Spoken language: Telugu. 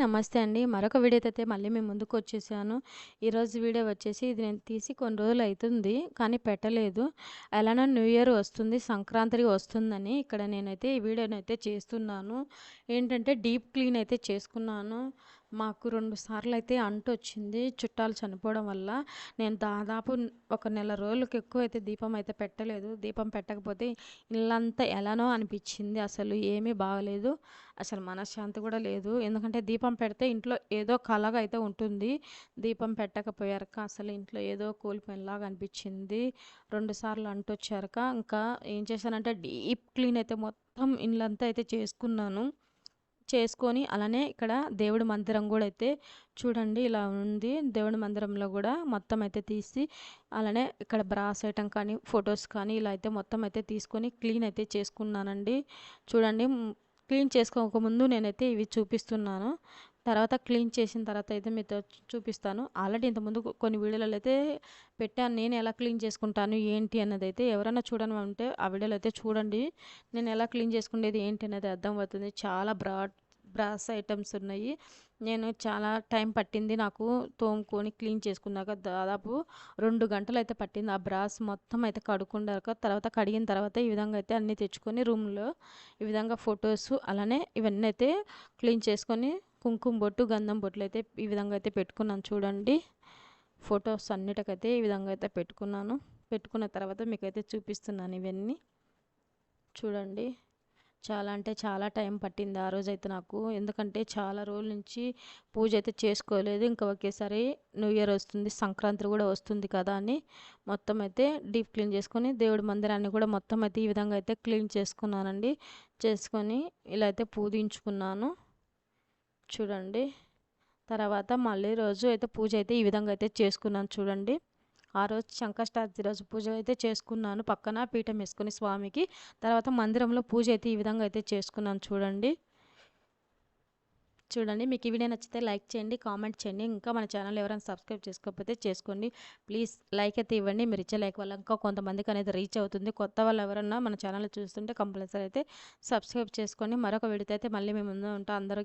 నమస్తే అండి. మరొక వీడియోతో అయితే మళ్ళీ మేము ముందుకు వచ్చేసాను. ఈరోజు వీడియో వచ్చేసి ఇది నేను తీసి కొన్ని రోజులు అవుతుంది కానీ పెట్టలేదు. ఎలానో న్యూ ఇయర్ వస్తుంది సంక్రాంతి వస్తుందని ఇక్కడ నేనైతే ఈ వీడియోని అయితే చేస్తున్నాను. ఏంటంటే డీప్ క్లీన్ అయితే చేసుకున్నాను. మాకు రెండు సార్లు అయితే అంటు వచ్చింది చుట్టాలు చనిపోవడం వల్ల. నేను దాదాపు ఒక నెల రోజులకు ఎక్కువ అయితే దీపం అయితే పెట్టలేదు. దీపం పెట్టకపోతే ఇల్లంతా ఎలానో అనిపించింది. అసలు ఏమీ బాగలేదు. అసలు మనశ్శాంతి కూడా లేదు. ఎందుకంటే దీపం పెడితే ఇంట్లో ఏదో కలగా అయితే ఉంటుంది. దీపం పెట్టకపోయారక అసలు ఇంట్లో ఏదో కోల్పోయినలాగా అనిపించింది. రెండు సార్లు అంటొచ్చారక. ఇంకా ఏం చేశానంటే డీప్ క్లీన్ అయితే మొత్తం ఇల్లంతా అయితే చేసుకున్నాను. చేసుకొని అలానే ఇక్కడ దేవుడి మందిరం కూడా అయితే చూడండి ఇలా ఉంది. దేవుడి మందిరంలో కూడా మొత్తం అయితే తీసి అలానే ఇక్కడ బ్రాస్ ఐటమ్ కానీ ఫొటోస్ కానీ ఇలా అయితే మొత్తం అయితే తీసుకొని క్లీన్ అయితే చేసుకున్నానండి. చూడండి క్లీన్ చేసుకోకముందు నేనైతే ఇవి చూపిస్తున్నాను. తర్వాత క్లీన్ చేసిన తర్వాత అయితే మీతో చూపిస్తాను. ఆల్రెడీ ఇంతకుముందు కొన్ని వీడియోలలో అయితే పెట్టాను. నేను ఎలా క్లీన్ చేసుకుంటాను ఏంటి అన్నది అయితే ఎవరైనా చూడని ఉంటే ఆ వీడియోలో అయితే చూడండి. నేను ఎలా క్లీన్ చేసుకునేది ఏంటి అనేది అర్థం అవుతుంది. చాలా బ్రాడ్ బ్రాస్ ఐటమ్స్ ఉన్నాయి. నేను చాలా టైం పట్టింది నాకు తోముకొని క్లీన్ చేసుకున్నాక దాదాపు రెండు గంటలు అయితే పట్టింది. ఆ బ్రాస్ మొత్తం అయితే కడుక్కున్నాక తర్వాత కడిగిన తర్వాత ఈ విధంగా అయితే అన్నీ తెచ్చుకొని రూమ్లో ఈ విధంగా ఫొటోస్ అలానే ఇవన్నీ అయితే క్లీన్ చేసుకొని కుంకుమ బొట్టు గంధం బొట్లు అయితే ఈ విధంగా అయితే పెట్టుకున్నాను చూడండి. ఫొటోస్ అన్నిటికైతే ఈ విధంగా అయితే పెట్టుకున్నాను. పెట్టుకున్న తర్వాత మీకైతే చూపిస్తున్నాను ఇవన్నీ. చూడండి. చాలా అంటే చాలా టైం పట్టింది ఆ రోజైతే నాకు. ఎందుకంటే చాలా రోజుల నుంచి పూజ అయితే చేసుకోలేదు. ఇంకా ఒకేసారి న్యూ ఇయర్ వస్తుంది సంక్రాంతి కూడా వస్తుంది కదా అని మొత్తం అయితే డీప్ క్లీన్ చేసుకొని దేవుడి మందిరాన్ని కూడా మొత్తం అయితే ఈ విధంగా అయితే క్లీన్ చేసుకున్నానండి. చేసుకొని ఇలా అయితే పూజించుకున్నాను. చూడండి. తర్వాత మళ్ళీ రోజు అయితే పూజ అయితే ఈ విధంగా అయితే చేసుకున్నాను చూడండి. ఆ రోజు సంకష్టాది రోజు పూజ అయితే చేసుకున్నాను. పక్కన పీఠం వేసుకుని స్వామికి. తర్వాత మందిరంలో పూజ అయితే ఈ విధంగా అయితే చేసుకున్నాను చూడండి. చూడండి మీకు ఈ వీడియో నచ్చితే లైక్ చేయండి కామెంట్ చేయండి. ఇంకా మన ఛానల్ ఎవరైనా సబ్స్క్రైబ్ చేసుకోకపోతే చేసుకోండి. ప్లీజ్ లైక్ అయితే ఇవ్వండి. మీరు ఇచ్చే లైక్ వల్ల ఇంకా కొంతమందికి అనేది రీచ్ అవుతుంది. కొత్త వాళ్ళు ఎవరన్నా మన ఛానల్ చూస్తుంటే కంపల్సరీ అయితే సబ్స్క్రైబ్ చేసుకోండి. మరొక వీడియో అయితే మళ్ళీ మేము ముందు ఉంటాం. అందరూ